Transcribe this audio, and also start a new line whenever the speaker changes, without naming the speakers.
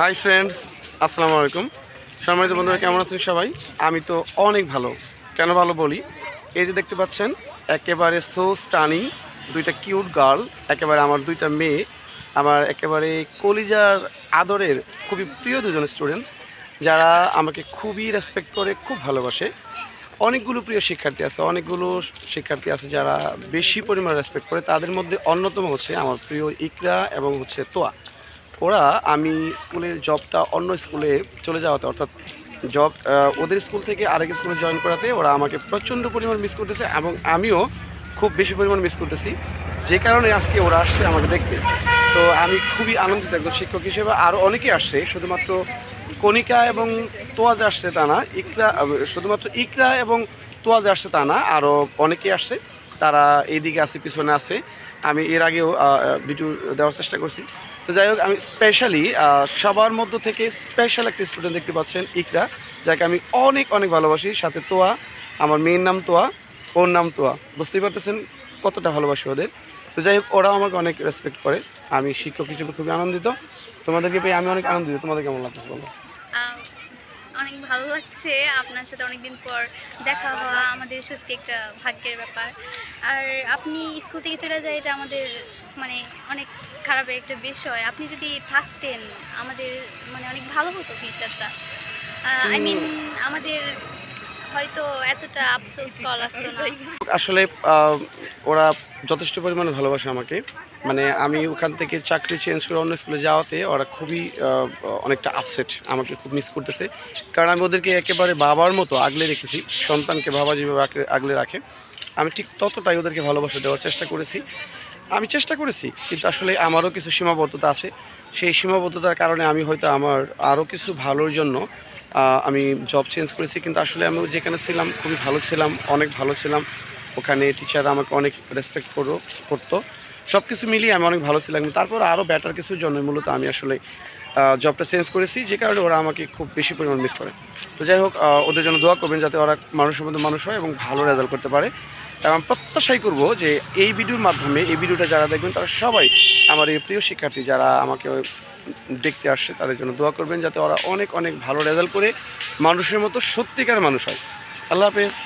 Hi friends আসসালামু আলাইকুম সম্মানিত বন্ধুরা, কেমন আছেন সবাই? আমি তো অনেক ভালো। কেন ভালো বলি? এই যে দেখতে পাচ্ছেন, একেবারে সো স্টানিং দুইটা কিউট গার্ল একেবারে আমার দুইটা মেয়ে, আমার একেবারে কলিজার আদরের খুবই প্রিয় দুজন স্টুডেন্ট যারা আমাকে খুবই রেসপেক্ট করে, খুব ভালোবাসে। অনেকগুলো প্রিয় শিক্ষার্থী আছে, অনেকগুলো শিক্ষার্থী আছে যারা বেশি পরিমাণে রেসপেক্ট করে, তাদের মধ্যে অন্যতম হচ্ছে আমার প্রিয় ইকরা এবং হচ্ছে তোয়া। ওরা আমি স্কুলের জবটা অন্য স্কুলে চলে যাওয়াতে, অর্থাৎ জব ওদের স্কুল থেকে আরেক স্কুলে জয়েন করাতে ওরা আমাকে প্রচণ্ড পরিমাণ মিস করতেছে এবং আমিও খুব বেশি পরিমাণ মিস করতেছি। যে কারণে আজকে ওরা আসছে আমাকে দেখতে। তো আমি খুবই আনন্দিত একজন শিক্ষক হিসেবে। আরও অনেকে আসছে, শুধুমাত্র কণিকা এবং তোয়াজ আসছে তা না, ইকরা শুধুমাত্র ইকরা এবং তোয়াজ আসছে তা না, আরও অনেকেই আসছে। তারা এইদিকে আছে, পিছনে আছে। আমি এর আগেও ভিডিও দেওয়ার চেষ্টা করছি। তো যাই হোক, আমি স্পেশালি সবার মধ্য থেকে স্পেশাল একটা স্টুডেন্ট দেখতে পাচ্ছেন ইকরা, যাকে আমি অনেক অনেক ভালোবাসি। সাথে তোয়া, আমার মেয়ের নাম তোয়া, ওর নাম তোয়া। বুঝতেই পারতেছেন কতটা ভালোবাসি ওদের। তো যাই হোক, ওরাও আমাকে অনেক রেসপেক্ট করে। আমি শিক্ষক হিসেবে খুবই আনন্দিত। তোমাদেরকে পেয়ে আমি অনেক আনন্দিত। তোমাদের কেমন লাগতেছে বলো?
অনেক ভালো লাগছে। আপনার সাথে অনেকদিন পর দেখা হওয়া আমাদের সত্যি একটা ভাগ্যের ব্যাপার। আর আপনি স্কুল থেকে চলে যায় এটা আমাদের মানে অনেক খারাপের একটা বিষয়। আপনি যদি থাকতেন আমাদের মানে অনেক ভালো হতো ফিউচারটা আই মিন আমাদের হয়তো এতটা আফসোস করা লাগতো না।
আসলে ওরা যথেষ্ট পরিমাণে ভালোবাসে আমাকে। মানে আমি ওখান থেকে চাকরি চেঞ্জ করে অন্য স্কুলে যাওয়াতে ওরা খুবই অনেকটা আপসেট আমাকে খুব মিস করতেছে। কারণ আমি ওদেরকে একেবারে বাবার মতো আগলে রেখেছি, সন্তানকে বাবা যেভাবে আগলে- রাখে, আমি ঠিক ততটাই ওদেরকে ভালোবাসা দেওয়ার চেষ্টা করেছি। আমি চেষ্টা করেছি, কিন্তু আসলে আমারও কিছু সীমাবদ্ধতা আছে। সেই সীমাবদ্ধতার কারণে আমি হয়তো আমার আরও কিছু ভালোর জন্য আমি জব চেঞ্জ করেছি, কিন্তু আসলে আমি যেখানে ছিলাম, খুবই ভালো ছিলাম, অনেক ভালো ছিলাম। ওখানে টিচাররা আমাকে অনেক রেসপেক্ট করো, করতো। সব কিছু মিলিয়ে আমি অনেক ভালো ছিলাম। তারপর আরও ব্যাটার কিছুর জন্য মূলত আমি আসলে জবটা চেঞ্জ করেছি, যে কারণে ওরা আমাকে খুব বেশি পরিমাণ মিস করে। তো যাই হোক ওদের জন্য দোয়া করবেন যাতে ওরা মানুষের মধ্যে মানুষ হয় এবং ভালো রেজাল্ট করতে পারে। এবং প্রত্যাশাই করব যে এই ভিডিওর মাধ্যমে, এই ভিডিওটা যারা দেখবেন, তারা সবাই আমার এই প্রিয় শিক্ষার্থী যারা আমাকে দেখতে আসছে, তাদের জন্য দোয়া করবেন যাতে ওরা অনেক অনেক ভালো রেজাল্ট করে মানুষের মতো সত্যিকার মানুষ হয়। আল্লাহ হাফেজ।